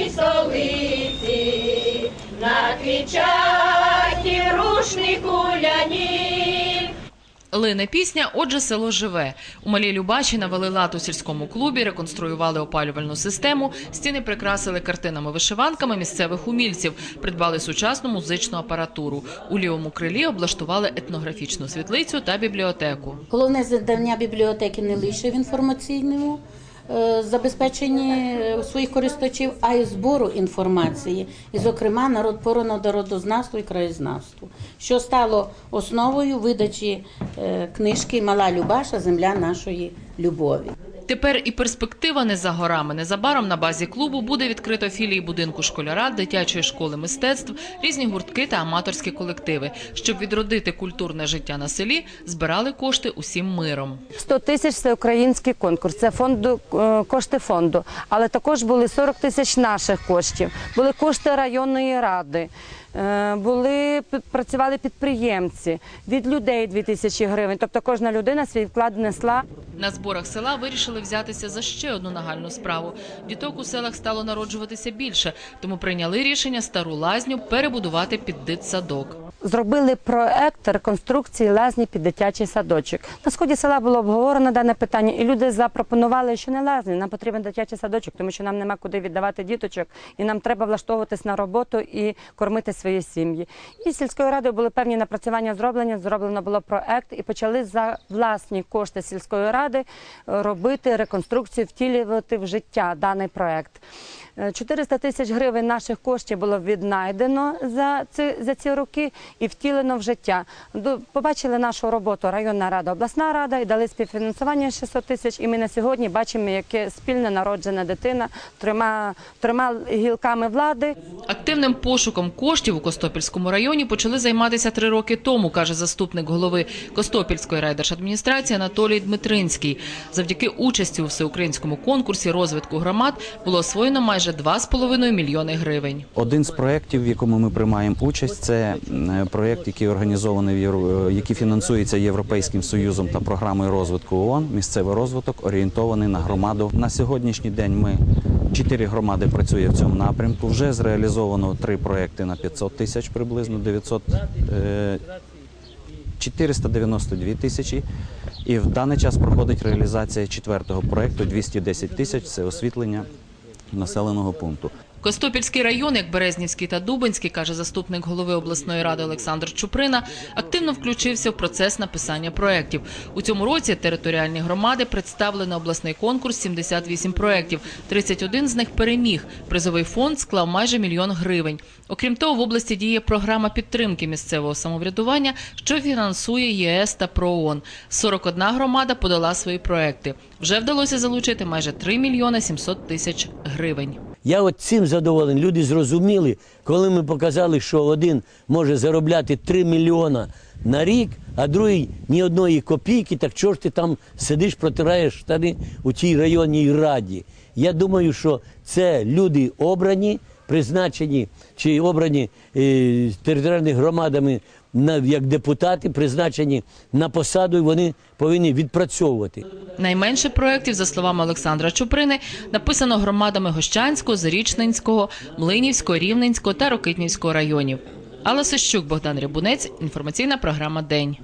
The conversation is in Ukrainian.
нашій столиці, на квітчатій рушнику ляні. Лине пісня, отже, село живе. У малій Любачі навели лад у сільському клубі, реконструювали опалювальну систему, стіни прикрасили картинами-вишиванками місцевих умільців, придбали сучасну музичну апаратуру. У лівому крилі облаштували етнографічну світлицю та бібліотеку. Головне завдання бібліотеки не лише в інформаційному забезпеченні е, своїх користувачів, а й збору інформації, і, зокрема, народ по народознавству і краєзнавству, що стало основою видачі е, книжки Мала Любаша. Земля нашої любові. Тепер і перспектива не за горами. Незабаром на базі клубу буде відкрито філії будинку школяра, дитячої школи мистецтв, різні гуртки та аматорські колективи. Щоб відродити культурне життя на селі, збирали кошти усім миром. 100 тисяч це український конкурс, це фонду е, кошти фонду. Але також були 40 тисяч наших коштів, були кошти районної ради. е, Були пі- працювали підприємці від людей 2 тисячі гривень. Тобто кожна людина свій вклад несла. На зборах села вирішили взятися за ще одну нагальну справу. Діток у селах стало народжуватися більше, тому прийняли рішення стару лазню перебудувати під дитсадок. Зробили проект реконструкції лазні під дитячий садочок. На сході села було обговорено дане питання, і люди запропонували, що не лазні, нам потрібен дитячий садочок, тому що нам нема куди віддавати діточок, і нам треба влаштовуватись на роботу і кормити свої сім'ї. І сільською радою були певні напрацювання зроблені. Зроблено було проект, і почали за власні кошти сільської ради е, робити реконструкцію, втілювати в життя даний проект. Е, 400 тисяч гривень наших коштів було віднайдено за ці, за ці роки і втілено в життя. Побачили нашу роботу районна рада, обласна рада і дали співфінансування 600 тисяч. І ми на сьогодні бачимо, яке спільно народжена дитина трьома, трьома гілками влади. Активним пошуком коштів у Костопільському районі почали займатися три роки тому, каже заступник голови Костопільської райдержадміністрації Анатолій Дмитринський. Завдяки участі у всеукраїнському конкурсі розвитку громад було освоєно майже 2,5 мільйони гривень. Один з проєктів, в якому ми приймаємо участь, це м, проєкт, який організований в Євро- е, який фінансується Європейським Союзом та програмою розвитку ООН. Місцевий розвиток орієнтований на громаду. На сьогоднішній день ми чотири громади працює в цьому напрямку. Вже зреалізовано три проєкти на 500 тисяч, приблизно 900 е, 492 тисячі. І в даний час проходить реалізація четвертого проєкту 210 тисяч. Це освітлення населеного пункту. Костопільський район, як Березнівський та Дубинський, каже заступник голови обласної ради Олександр Чуприна, активно включився в процес написання проєктів. У цьому році територіальні громади представили на обласний конкурс 78 проєктів. 31 з них переміг. Призовий фонд склав майже мільйон гривень. Окрім того, в області діє програма підтримки місцевого самоврядування, що фінансує ЄС та ПРООН. 41 громада подала свої проєкти. Вже вдалося залучити майже 3 мільйони 700 тисяч гривень. Я от цим задоволений. Люди зрозуміли, коли ми показали, що один може заробляти 3 мільйона на рік, а другий ні одної копійки, так чого ж ти там сидиш, протираєш штани у тій районній раді. Я думаю, що це люди обрані, призначені чи обрані е, територіальними громадами як депутати, призначені на посаду, і вони повинні відпрацьовувати. Найменше проєктів, за словами Олександра Чуприни, написано громадами Гощанського, Зарічненського, Млинівського, Рівненського та Рокитнівського районів. Алла Сищук, Богдан Рябунець, інформаційна програма День.